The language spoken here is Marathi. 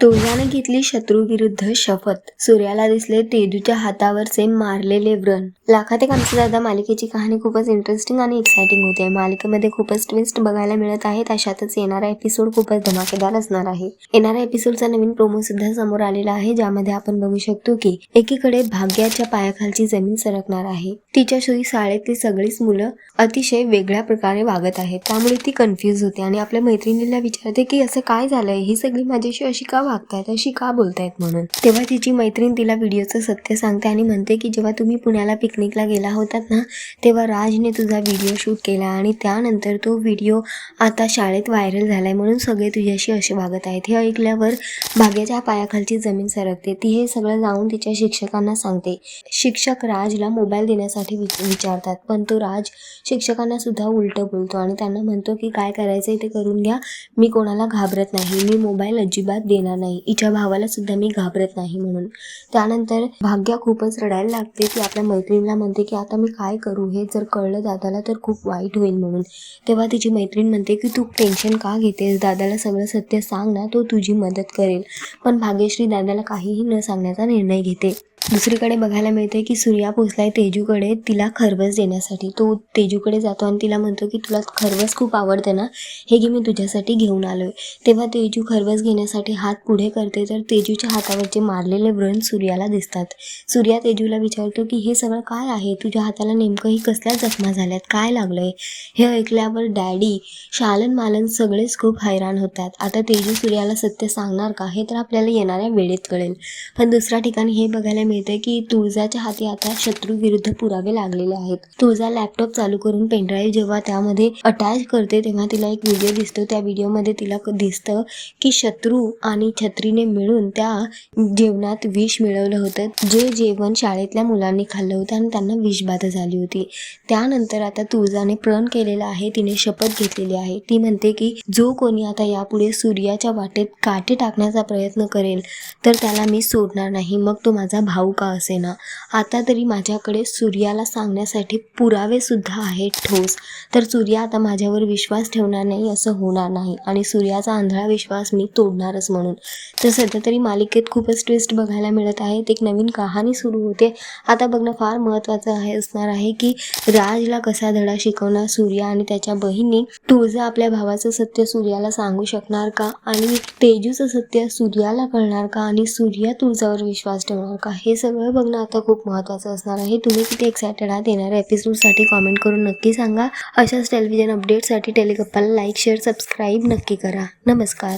तुळजाने घेतली शत्रू विरुद्ध शपथ. सूर्याला दिसले तेजूच्या हातावरचे मारलेले व्रण. लाखात एक आमची दादा मालिकेची कहाणी खूपच इंटरेस्टिंग आणि एक्साइटिंग होते. मालिकेमध्ये खूपच ट्विस्ट बघायला मिळत आहेत. अशातच येणारा एपिसोड खूपच धमाकेदार असणार आहे. येणाऱ्या एपिसोडचा नवीन प्रोमो सुद्धा समोर आलेला आहे ज्यामध्ये आपण बघू शकतो की एकीकडे भाग्याच्या पायाखालची जमीन सरकणार आहे. तिच्याशिवाय शाळेतली सगळीच मुलं अतिशय वेगळ्या प्रकारे वागत आहेत. त्यामुळे ती कन्फ्यूज होते आणि आपल्या मैत्रिणीला विचारते की असं काय झालंय? ही सगळी माझ्याशी अशी का वागतायत अशी का बोलतायत म्हणून? तेव्हा तिची मैत्रीण तिला व्हिडिओचं सत्य सांगते आणि म्हणते की जेव्हा तुम्ही पुण्याला पिकनिकला गेला होतात ना तेव्हा राजने तुझा व्हिडिओ शूट केला आणि त्यानंतर तो व्हिडिओ आता शाळेत व्हायरल झाला आहे म्हणून सगळे तुझ्याशी असे वागत आहेत. हे ऐकल्यावर भाग्याच्या पायाखालची जमीन सरकते. ती हे सगळं जाऊन तिच्या शिक्षकांना सांगते. शिक्षक राजला मोबाईल देण्यासाठी विचारतात. पण तो राज शिक्षकांना सुद्धा उलटं बोलतो आणि त्यांना म्हणतो की काय करायचं ते करून घ्या. मी कोणाला घाबरत नाही. मी मोबाईल अजिबात देणार नाही. हिच्या भावाला सुद्धा मी घाबरत नाही म्हणून. त्यानंतर भाग्या खूपच रडायला लागते की आपल्या मैत्रिणीला म्हणते की आता मी काय करू? हे जर कळलं दादाला तर खूप वाईट होईल म्हणून. तेव्हा तिची मैत्रीण म्हणते की तू टेन्शन का घेतेस? दादाला सगळं सत्य सांग ना तो तुझी मदत करेल. पण भाग्यश्री दादाला काहीही न सांगण्याचा निर्णय घेते. दुसरीकडे बघायला मिळते की सूर्या पोचलाय तेजूकडे तिला खरवस देण्यासाठी. तो तेजूकडे जातो आणि तिला म्हणतो की तुला खरवस खूप आवडतं ना? हे घे मी तुझ्यासाठी घेऊन आलोय. तेव्हा तेजू खरवस घेण्यासाठी हात पुढे करते तर तेजूच्या हातावरचे मारलेले व्रण सूर्याला दिसतात. सूर्या तेजूला विचारतो की हे सगळं काय आहे? तुझ्या हाताला नेमकं ही कसल्या जखमा झाल्यात? काय लागलंय? हे ऐकल्यावर डॅडी शालन मालन सगळेच खूप हैराण होतात. आता तेजू सूर्याला सत्य सांगणार का? हे तर आपल्याला येणाऱ्या वेळेत कळेल. पण दुसऱ्या ठिकाणी हे बघायला मिळते की तुळजाच्या हाती आता शत्रू विरुद्ध पुरावे लागलेले आहेत. तुळजा लॅपटॉप चालू करून पेनड्राईव्ह जेव्हा त्यामध्ये अटॅच करते तेव्हा तिला एक व्हिडिओ दिसतो. त्या व्हिडिओमध्ये तिला दिसतं की शत्रू आणि छत्रीने मिळून त्या जेवणात विष मिळवलं होतं. जे जेवण शाळेतल्या मुलांनी खाल्लं होतं आणि त्यांना विषबाधा झाली होती. त्यानंतर आता तुळजाने प्रण केलेला आहे. तिने शपथ घेतलेली आहे. ती म्हणते की जो कोणी आता यापुढे सूर्याच्या वाटेत काटे टाकण्याचा प्रयत्न करेल तर त्याला मी सोडणार नाही. मग तो माझा भाऊ का असेना? आता तरी माझ्याकडे सूर्याला सांगण्यासाठी पुरावे सुद्धा आहेत ठोस. तर सूर्या आता माझ्यावर विश्वास ठेवणार नाही असं होणार नाही. आणि सूर्याचा आंधळा विश्वास मी तोडणारच म्हणून. तर सध्या तरी मालिकेत खूपच ट्विस्ट बघायला मिळत आहेत. एक नवीन कहाणी सुरू होते. आता बघणं फार महत्त्वाचं आहे असणार आहे की राजला कसा धडा शिकवणार सूर्या आणि त्याच्या बहिणी? तुळजा आपल्या भावाचं सत्य सूर्याला सांगू शकणार का? आणि तेजूचं सत्य सूर्याला कळणार का? आणि सूर्या तुळजावर विश्वास ठेवणार का? हे सगळं बघणं आता खूप महत्त्वाचं असणार आहे. तुम्ही किती एक्सायटेड आहात? येणाऱ्या एपिसोडसाठी कॉमेंट करून नक्की सांगा. अशाच टेलिव्हिजन अपडेटसाठी टेलिगप्पाला लाईक शेअर सबस्क्राईब नक्की करा. नमस्कार.